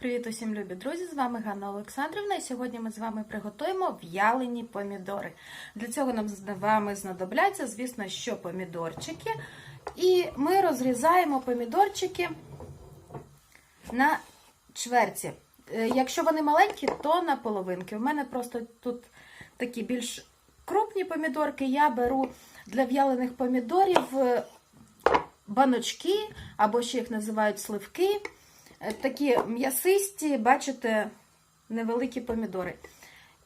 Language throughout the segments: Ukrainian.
Привіт усім любі друзі! З вами Ганна Олександрівна, і сьогодні ми з вами приготуємо в'ялені помідори. Для цього нам з вами знадобляться, звісно, що помідорчики. І ми розрізаємо помідорчики на чверті. Е, Якщо вони маленькі, то на половинки. У мене просто тут такі більш крупні помідорки. Я беру для в'ялених помідорів е, баночки, або ще їх називають сливки. Е, Такі м'ясисті, бачите, невеликі помідори.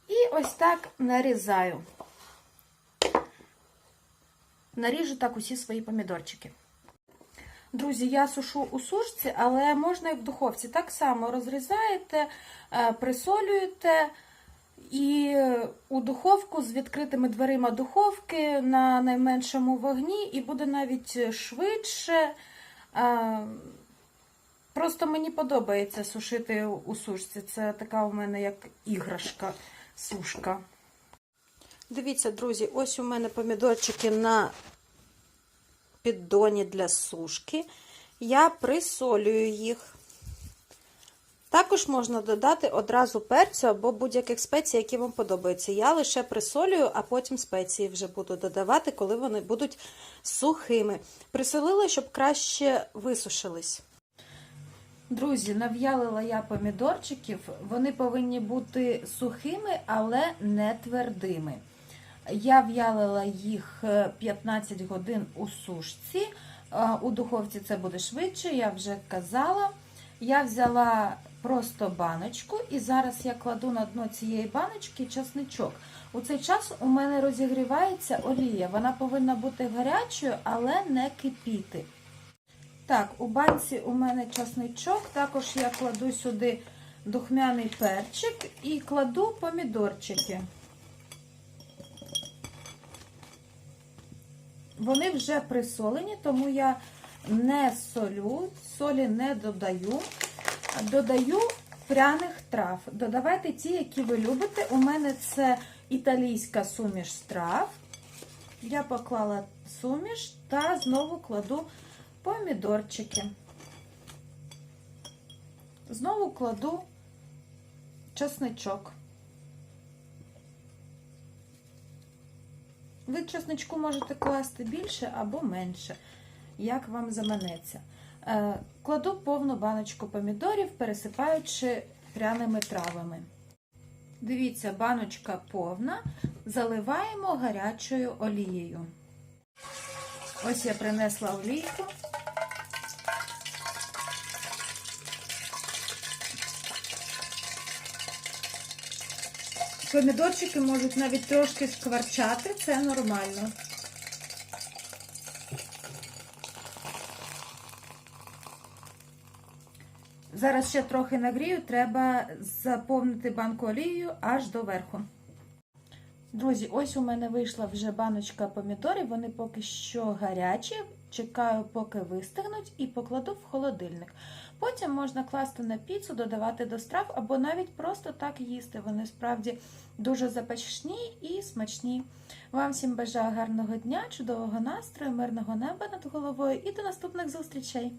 І ось так нарізаю. Наріжу так усі свої помідорчики. Друзі, я сушу у сушці, але можна і в духовці. Так само розрізаєте, е, присолюєте і у духовку з відкритими дверима духовки на найменшому вогні, і буде навіть швидше. Просто мені подобається сушити у сушці. Це така у мене як іграшка сушка. Дивіться, друзі, ось у мене помідорчики на піддоні для сушки. Я присолюю їх. Також можна додати одразу перцю або будь-яких спецій, які вам подобаються. Я лише присолюю, а потім спеції вже буду додавати, коли вони будуть сухими. Присолила, щоб краще висушились. Друзі, нав'ялила я помідорчиків. Вони повинні бути сухими, але не твердими. Я в'ялила їх 15 годин у сушці. У духовці це буде швидше, я вже казала. Я взяла просто баночку, і зараз я кладу на дно цієї баночки часничок. У цей час у мене розігрівається олія. Вона повинна бути гарячою, але не кипіти. Так, у банці у мене часничок, також я кладу сюди духмяний перчик і кладу помідорчики. Вони вже присолені, тому я не солю, солі не додаю. Додаю пряних трав. Додавайте ті, які ви любите. У мене це італійська суміш трав. Я поклала суміш та знову кладу помідорчики. Знову кладу чесничок. Ви чесничку можете класти більше або менше, як вам заманеться. Кладу повну баночку помідорів, пересипаючи пряними травами. Дивіться, баночка повна, заливаємо гарячою олією. Ось я принесла олійку. Помідорчики можуть навіть трошки скварчати, це нормально. Зараз ще трохи нагрію, треба заповнити банку олією аж до верху. Друзі, ось у мене вийшла вже баночка помідорів, вони поки що гарячі. Чекаю, поки вистигнуть, і покладу в холодильник. Потім можна класти на піцу, додавати до страв, або навіть просто так їсти. Вони справді дуже запечні і смачні. Вам всім бажаю гарного дня, чудового настрою, мирного неба над головою і до наступних зустрічей!